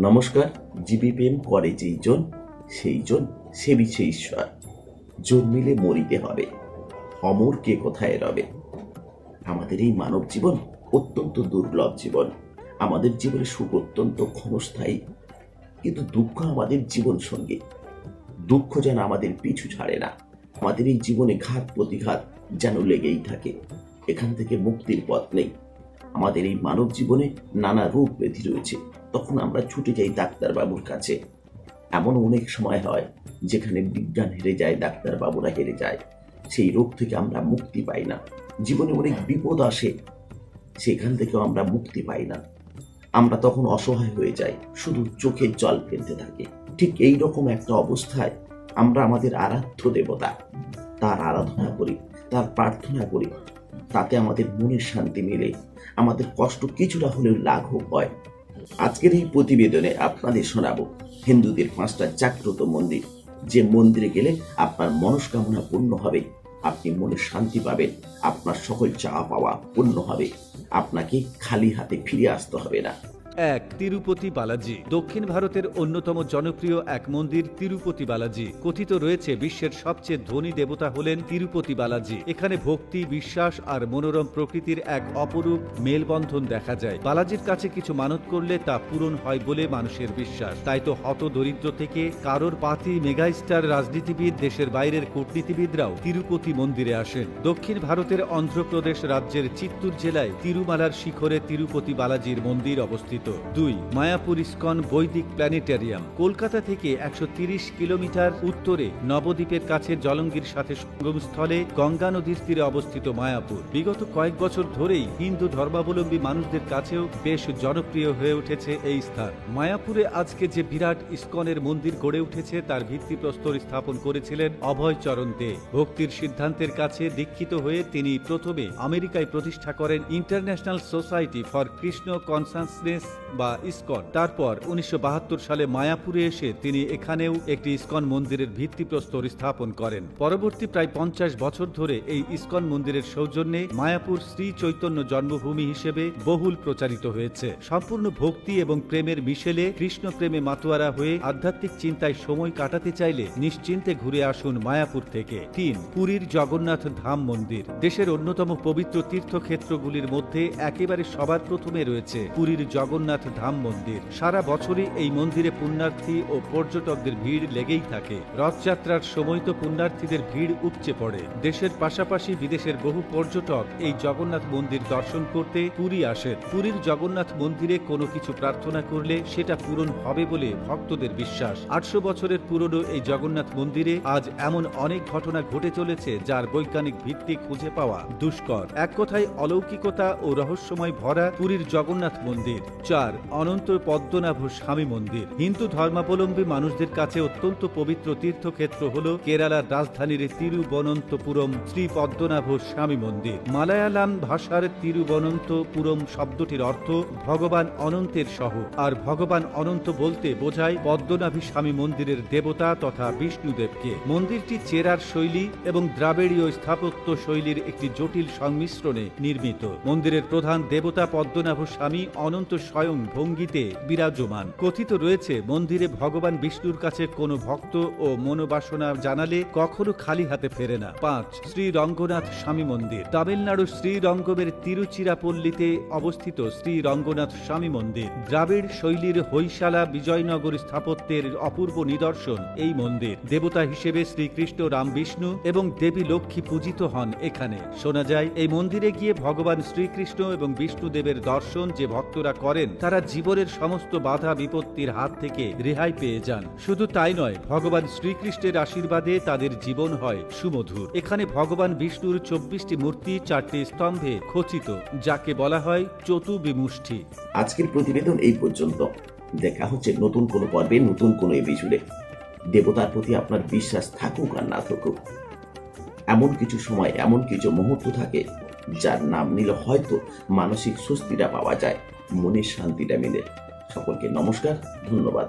নমস্কার জীবী প্রেম করে যেই জন, সেই জন সে বিছে ঈশ্বর। জন্মিলে মরিতে হবে। অমর কে কোথায় রবে? আমাদের এই মানব জীবন অত্যন্ত দুর্লভ জীবন। আমাদের জীবনে সুখ অত্যন্ত ক্ষণস্থায়ী। কিন্তু দুঃখ আমাদের জীবন সঙ্গে। দুঃখ যেন আমাদের পিছু ছাড়ে না। আমাদের এই জীবনে ঘাত প্রতিঘাত যেন লেগেই থাকে। এখান থেকে মুক্তির পথ নেই। আমাদের এই মানব জীবনে নানা রোগ ব্যাধি রয়েছে। তখন আমরা ছুটে যাই ডাক্তারবাবুর কাছে। এমন অনেক সময় হয়, যেখানে বিজ্ঞান হেরে যায়, ডাক্তারবাবুরা হেরে যায়। সেই রোগ থেকে আমরা মুক্তি পাই না। জীবনে অনেক বিপদ আসে, সেখান থেকেও আমরা মুক্তি পাই না। আমরা তখন অসহায় হয়ে যাই, শুধু চোখে জল ফেলতে থাকি। ঠিক এই রকম একটা অবস্থায় আমরা আমাদের আরাধ্য দেবতা, তার আরাধনা করি, তার প্রার্থনা করি। তাতে আমাদের মনের শান্তি মিলে। আমাদের কষ্ট কিছুটা হলেও লাঘব হয়। আজকের এই প্রতিবেদনে আপনাদের শোনাব হিন্দুদের পাঁচটা জাগ্রত মন্দির। যে মন্দিরে গেলে আপনার মনস্কামনা পূর্ণ হবে, আপনি মনে শান্তি পাবেন, আপনার সকল চাওয়া পাওয়া পূর্ণ হবে। আপনাকে খালি হাতে ফিরে আসতে হবে না। এক তিরুপতি বালাজি। দক্ষিণ ভারতের অন্যতম জনপ্রিয় এক মন্দির, তিরুপতি বালাজি। কথিত রয়েছে, বিশ্বের সবচেয়ে ধনী দেবতা হলেন তিরুপতি বালাজি। এখানে ভক্তি, বিশ্বাস আর মনোরম প্রকৃতির এক অপরূপ মেলবন্ধন দেখা যায়। বালাজির কাছে কিছু মানত করলে তা পূরণ হয় বলে মানুষের বিশ্বাস। তাই তো হত দরিদ্র থেকে কারোর পাতি মেগাস্টার রাজনীতিবিদ, দেশের বাইরের কূটনীতিবিদরাও তিরুপতি মন্দিরে আসেন। দক্ষিণ ভারতের অন্ধ্রপ্রদেশ রাজ্যের চিত্তুর জেলায় তিরুমালার শিখরে তিরুপতি বালাজির মন্দির অবস্থিত। দুই, মায়াপুর ইস্কন বৈদিক প্ল্যানেটারিয়াম, কলকাতা থেকে একশো কিলোমিটার উত্তরে নবদ্বীপের কাছে জলঙ্গির সাথে সঙ্গমস্থলে গঙ্গা নদীর তীরে অবস্থিত মায়াপুর। বিগত কয়েক বছর ধরেই হিন্দু ধর্মাবলম্বী মানুষদের কাছেও বেশ জনপ্রিয় হয়ে উঠেছে এই স্থান। মায়াপুরে আজকে যে বিরাট ইস্কনের মন্দির গড়ে উঠেছে, তার ভিত্তিপ্রস্তর স্থাপন করেছিলেন অভয় চরণ দে। ভক্তির সিদ্ধান্তের কাছে দীক্ষিত হয়ে তিনি প্রথমে আমেরিকায় প্রতিষ্ঠা করেন International Society for Krishna Consciousness বা ইসকন। তারপর উনিশশো বাহাত্তর সালে মায়াপুরে এসে তিনি এখানেও একটি ইসকন মন্দিরের ভিত্তিপ্রস্তর স্থাপন করেন। পরবর্তী প্রায় পঞ্চাশ বছর ধরে এই ইসকন মন্দিরের সৌজন্যে মায়াপুর শ্রী চৈতন্য জন্মভূমি হিসেবে বহুল প্রচারিত হয়েছে। সম্পূর্ণ ভক্তি এবং প্রেমের মিশেলে কৃষ্ণ প্রেমে মাতোয়ারা হয়ে আধ্যাত্মিক চিন্তায় সময় কাটাতে চাইলে নিশ্চিন্তে ঘুরে আসুন মায়াপুর থেকে। তিন, পুরীর জগন্নাথ ধাম মন্দির। দেশের অন্যতম পবিত্র তীর্থক্ষেত্রগুলির মধ্যে একেবারে সবার প্রথমে রয়েছে পুরীর জগন্নাথ ধাম মন্দির। সারা বছরই এই মন্দিরে পুণ্যার্থী ও পর্যটকদের ভিড় লেগেই থাকে। রথযাত্রার সময় তো পুণ্যার্থীদের ভিড় উপচে পড়ে। দেশের পাশাপাশি বিদেশের বহু পর্যটক এই জগন্নাথ মন্দির দর্শন করতে পুরী আসেন। পুরীর জগন্নাথ মন্দিরে কোনো কিছু প্রার্থনা করলে সেটা পূরণ হবে বলে ভক্তদের বিশ্বাস। আটশো বছরের পুরনো এই জগন্নাথ মন্দিরে আজ এমন অনেক ঘটনা ঘটে চলেছে যার বৈজ্ঞানিক ভিত্তি খুঁজে পাওয়া দুষ্কর। এক কথায় অলৌকিকতা ও রহস্যময় ভরা পুরীর জগন্নাথ মন্দির। চার, অনন্ত পদ্মনাভ স্বামী মন্দির। হিন্দু ধর্মাবলম্বী মানুষদের কাছে অত্যন্ত পবিত্র তীর্থক্ষেত্র হল কেরালার রাজধানীর তিরুবনন্তপুরম শ্রী পদ্মনাভ স্বামী মন্দির। মালায়ালাম ভাষার তিরুবনন্তপুরম শব্দটির অর্থ ভগবান অনন্তের সহ। আর ভগবান অনন্ত বলতে বোঝায় পদ্মনাভী স্বামী মন্দিরের দেবতা তথা বিষ্ণুদেবকে। মন্দিরটি চেরার শৈলী এবং দ্রাবিড়ীয় স্থাপত্য শৈলীর একটি জটিল সংমিশ্রণে নির্মিত। মন্দিরের প্রধান দেবতা পদ্মনাভ স্বামী অনন্ত স্বয়ং ভঙ্গিতে বিরাজমান। কথিত রয়েছে, মন্দিরে ভগবান বিষ্ণুর কাছে কোনো ভক্ত ও মনোবাসনা জানালে কখনো খালি হাতে ফেরে না। পাঁচ, শ্রী রঙ্গনাথ স্বামী মন্দির। তামিলনাড়ুর শ্রীরঙ্গমের তিরুচিরাপল্লীতে অবস্থিত শ্রী রঙ্গনাথ স্বামী মন্দির। দ্রাবিড় শৈলীর হৈশালা বিজয়নগর স্থাপত্যের অপূর্ব নিদর্শন এই মন্দির। দেবতা হিসেবে শ্রীকৃষ্ণ রাম বিষ্ণু এবং দেবী লক্ষ্মী পূজিত হন এখানে। শোনা যায়, এই মন্দিরে গিয়ে ভগবান শ্রীকৃষ্ণ এবং বিষ্ণুদেবের দর্শন যে ভক্তরা করেন তারা জীবনের সমস্ত বাধা বিপত্তির হাত থেকে রেহাই পেয়ে যান। শুধু তাই নয়, ভগবান শ্রীকৃষ্ণের আশীর্বাদে তাদের জীবন হয় সুমধুর। এখানে ভগবান বিষ্ণুর চব্বিশটি মূর্তি চারটি স্তম্ভে খচিত, যাকে বলা হয় চতুর্বিমুষ্টি। আজকের প্রতিবেদন এই পর্যন্ত। দেখা হচ্ছে নতুন কোনো পর্বে, নতুন কোনো এপিসোডে দেবতার প্রতি আপনার বিশ্বাস থাকুক আর না থাকুক। এমন কিছু সময়, এমন কিছু মুহূর্ত থাকে, যার নাম নিলে হয়তো মানসিক স্বস্তিটা পাওয়া যায়। মনের শান্তিটা মেলে। সকলকে নমস্কার ধন্যবাদ।